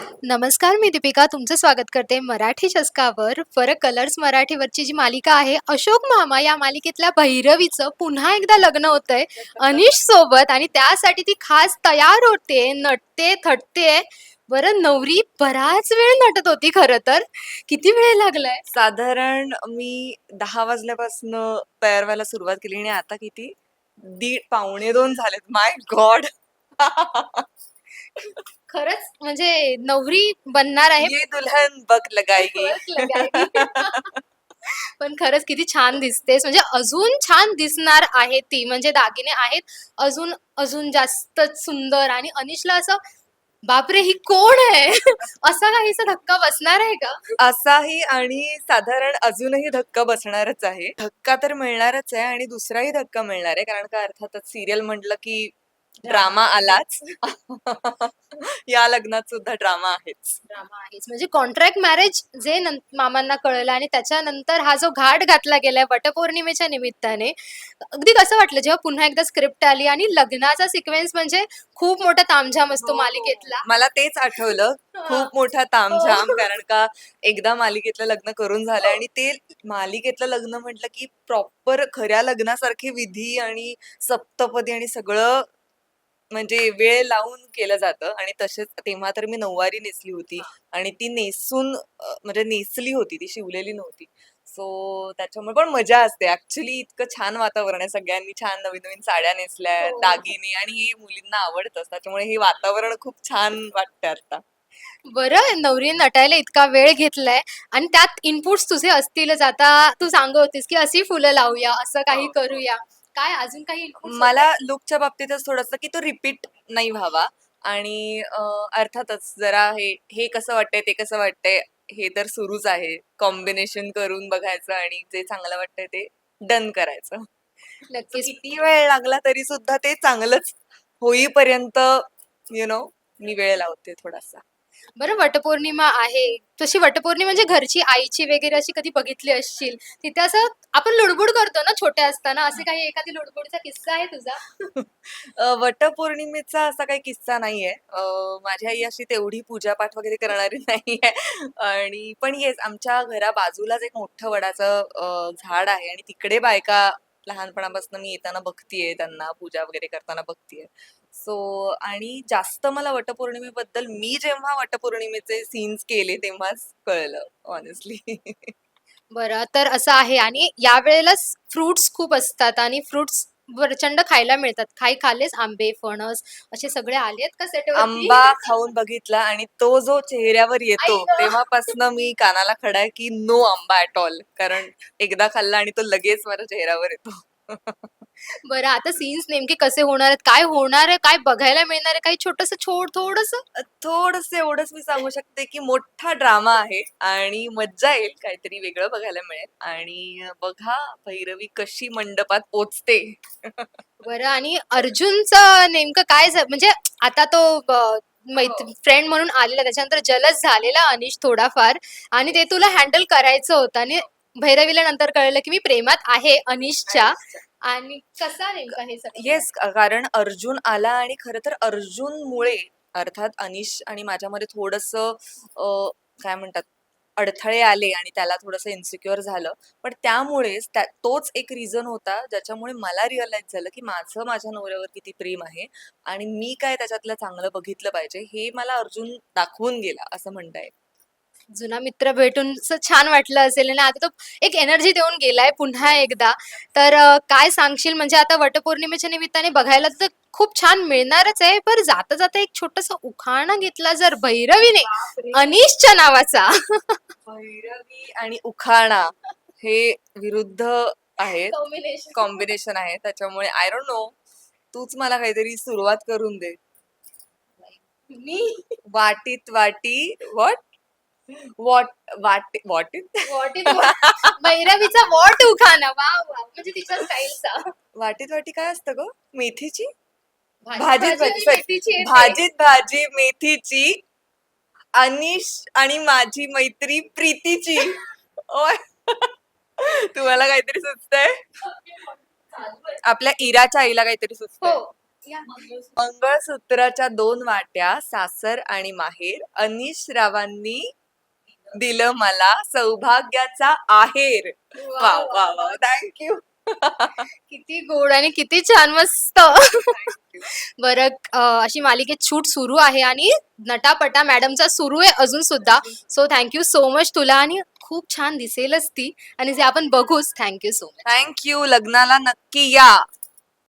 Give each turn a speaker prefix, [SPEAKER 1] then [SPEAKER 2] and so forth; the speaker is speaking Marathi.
[SPEAKER 1] नमस्कार, मी दीपिका तुमचं स्वागत करते मराठी शतकावर. फरक कलर्स मराठीवरची जी मालिका आहे, अशोक मामा या मालिकेतल्या भैरवीचं पुन्हा एकदा लग्न होतंय अनिश सोबत आणि त्यासाठी ती खास तयार होते, नटते, थटते. बरं नवरी बराच वेळ नटत होती खरं तर. किती वेळ लागलाय?
[SPEAKER 2] साधारण मी दहा वाजल्यापासून तयार व्हायला सुरुवात केली आणि आता किती? दीड पावणे दोन झालेत. माय गॉड!
[SPEAKER 1] खरंच म्हणजे नवरी बनणार आहे.
[SPEAKER 2] ये दुल्हन. वक्त लगाएगी.
[SPEAKER 1] पण खरंच किती छान दिसतेस. म्हणजे अजून छान दिसणार आहे ती. म्हणजे दागिने आहेत अजून अजून जास्तच सुंदर आणि अनिशला असं बापरे! ही कोण आहे? असा काहीसा धक्का बसणार आहे का?
[SPEAKER 2] असाही आणि साधारण अजूनही धक्का बसणारच आहे. धक्का तर मिळणारच आहे आणि दुसराही धक्का मिळणार आहे. कारण का अर्थातच सीरियल म्हटलं की ड्रामा आलाच. या लग्नात सुद्धा ड्रामा आहेच.
[SPEAKER 1] ड्रामा आहेच. म्हणजे कॉन्ट्रॅक्ट मॅरेज जे नं मामांना कळलं आणि त्याच्यानंतर हा जो घाट घातला गेलाय वटपौर्णिमेच्या निमित्ताने, अगदी कसं वाटलं जेव्हा पुन्हा एकदा स्क्रिप्ट आली आणि लग्नाचा सिक्वेन्स म्हणजे खूप मोठा तामझाम असतो
[SPEAKER 2] हो.
[SPEAKER 1] मालिकेतला.
[SPEAKER 2] मला तेच आठवलं.
[SPEAKER 1] हां.
[SPEAKER 2] खूप मोठा तामझाम
[SPEAKER 1] हो.
[SPEAKER 2] कारण का एकदा मालिकेतलं लग्न करून झालंय आणि ते मालिकेतलं लग्न म्हटलं की प्रॉपर खऱ्या लग्नासारखे विधी आणि सप्तपदी आणि सगळं म्हणजे वेळ लावून केलं जातं आणि तसेच तेव्हा तर मी नऊवारी नेसली होती आणि ती नेसून अ, म्हणजे नेसली होती ती शिवलेली नव्हती. सो त्याच्यामुळे पण मजा असते. ॲक्चुअली इतकं छान वातावरण आहे. सगळ्यांनी छान नवीन-नवीन साड्या नेसल्यात,
[SPEAKER 1] हो.
[SPEAKER 2] दागिने आणि हे मुलींना आवडतंच. त्याच्यामुळे हे वातावरण खूप छान वाटतंय आता.
[SPEAKER 1] बरं नवरीने नटायला इतका वेळ घेतलाय आणि त्यात इनपुट्स तुझे असतीलच. आता तू सांगत होतीस की अशी फुलं लावूया, असं काही
[SPEAKER 2] हो.
[SPEAKER 1] करूया. काय अजून काही?
[SPEAKER 2] मला लूकच्या बाबतीतच थोडंसं की तो रिपीट नाही व्हावा आणि अ, अर्थातच जरा हे हे कसं वाटतंय, ते कसं वाटतंय, हे तर सुरूच आहे. कॉम्बिनेशन करून बघायचं आणि जे चांगलं वाटतंय ते डन करायचं.
[SPEAKER 1] नक्कीच.
[SPEAKER 2] किती वेळ लागला तरी सुद्धा ते चांगलंच होईपर्यंत यू नो मी वेळ लावते थोडासा.
[SPEAKER 1] बरं वटपौर्णिमा आहे. तशी वटपौर्णिमा म्हणजे घरची आईची वगैरे अशी कधी बघितली असशील. तिथे असं आपण लुडबुड करतो ना छोटे असताना. असे काही एखादी लुडबुडचा किस्सा आहे तुझा?
[SPEAKER 2] अ, वटपौर्णिमेचा असा काही किस्सा नाहीये. अ, माझी आई अशी तेवढी पूजापाठ वगैरे करणारी नाहीये आणि पण येस आमच्या घरा बाजूलाच एक मोठं वडाचं अ, झाड आहे आणि तिकडे बायका लहानपणापासून मी येताना बघतीये त्यांना पूजा वगैरे करताना बघतीये. सो आणि जास्त मला वटपौर्णिमेबद्दल मी जेव्हा वटपौर्णिमेचे सीन्स केले तेव्हाच कळलं हॉनेस्टली.
[SPEAKER 1] बरं तर असं आहे आणि यावेळेला फ्रुट्स खूप असतात आणि फ्रुट्स प्रचंड खायला मिळतात. काही खाल्लेस आंबे, फणस असे सगळे आलेत का सेटवरती?
[SPEAKER 2] आंबा खाऊन बघितला आणि तो जो चेहऱ्यावर येतो! तेव्हापासनं मी कानाला खडा आहे की नो आंबा ॲट ऑल. कारण एकदा खाल्ला आणि तो लगेच माझ्या चेहऱ्यावर येतो.
[SPEAKER 1] बरं आता सीन्स नेमके कसे होणार आहेत? काय होणार आहे? काय बघायला मिळणार आहे? काही छोटंसं छोड थोडंसं?
[SPEAKER 2] थोडंसं एवढंच मी सांगू शकते की मोठा ड्रामा आहे आणि मज्जा येईल. काहीतरी वेगळं बघायला मिळेल आणि बघा भैरवी कशी मंडपात पोहोचते.
[SPEAKER 1] बरं आणि अर्जुनचं नेमकं काय झा म्हणजे आता तो मैत्री
[SPEAKER 2] हो.
[SPEAKER 1] फ्रेंड म्हणून आलेला त्याच्यानंतर जलस झालेला अनिश थोडाफार आणि ते तुला हँडल करायचं होतं आणि भैरवीला नंतर कळलं की मी प्रेमात आहे अनिशच्या आणि कसा नेमका हे सगळं?
[SPEAKER 2] येस कारण अर्जुन आला आणि खरं तर अर्जुनमुळे अर्थात अनिश आणि माझ्यामध्ये थोडंसं काय म्हणतात अडथळे आले आणि त्याला थोडंसं इन्सिक्युअर झालं. पण त्यामुळेच त्या तोच एक रिझन होता ज्याच्यामुळे मला रिअलाईज झालं की माझं माझ्या नवऱ्यावर किती प्रेम आहे आणि मी काय त्याच्यातलं चांगलं बघितलं पाहिजे हे मला अर्जुन दाखवून गेला असं म्हणता येईल.
[SPEAKER 1] जुना मित्र भेटून असं छान वाटलं असेल आणि आता तो एक एनर्जी देऊन गेलाय पुन्हा एकदा. तर अ, काय सांगशील म्हणजे आता वटपौर्णिमेच्या निमित्ताने बघायला तर खूप छान मिळणारच आहे. पण जाता-जाता एक छोटासा उखाणा घेतला जर भैरवीने! अनिशच्या नावाचा.
[SPEAKER 2] भैरवी आणि उखाणा हे विरुद्ध आहेत.
[SPEAKER 1] कॉम्बिनेशन.
[SPEAKER 2] कॉम्बिनेशन आहे. त्याच्यामुळे आय डोंट नो तूच मला काहीतरी सुरुवात करून दे.
[SPEAKER 1] मी
[SPEAKER 2] वाटीत वाटी व्हॉट? वाटी व्हॉटीत?
[SPEAKER 1] व्हॉट इज भैरवीचा व्हॉट उखाणा. वाह! वाह! म्हणजे तिच्या स्टाईलचा.
[SPEAKER 2] वाटीत वाटी काय असतं गं? मेथीची?
[SPEAKER 1] भाजी
[SPEAKER 2] भाजीत
[SPEAKER 1] भाजी
[SPEAKER 2] भाजी
[SPEAKER 1] येते.
[SPEAKER 2] भाजीत भाजी मेथीची अनिश आणि माझी मैत्री प्रीतीची. ओय तुम्हाला काहीतरी सुचतंय? आपल्या इराच्या आईला काहीतरी सुचतंय.
[SPEAKER 1] हो.
[SPEAKER 2] मंगळसूत्राच्या दोन वाट्या सासर आणि माहेर अनिश रावांनी दिलं मला सौभाग्याचा आहेर. वा वा वा. थँक्यू
[SPEAKER 1] किती गोड आणि किती छान मस्त. बरं अं, अशी मालिकेत शूट सुरू आहे आणि नटापटा मॅडमचा सुरू आहे अजून सुद्धा. सो थँक्यू सो मच तुला आणि खूप छान दिसेलच ती. आणि जे आपण बघूच thank you so much
[SPEAKER 2] thank you लग्नाला नक्की या.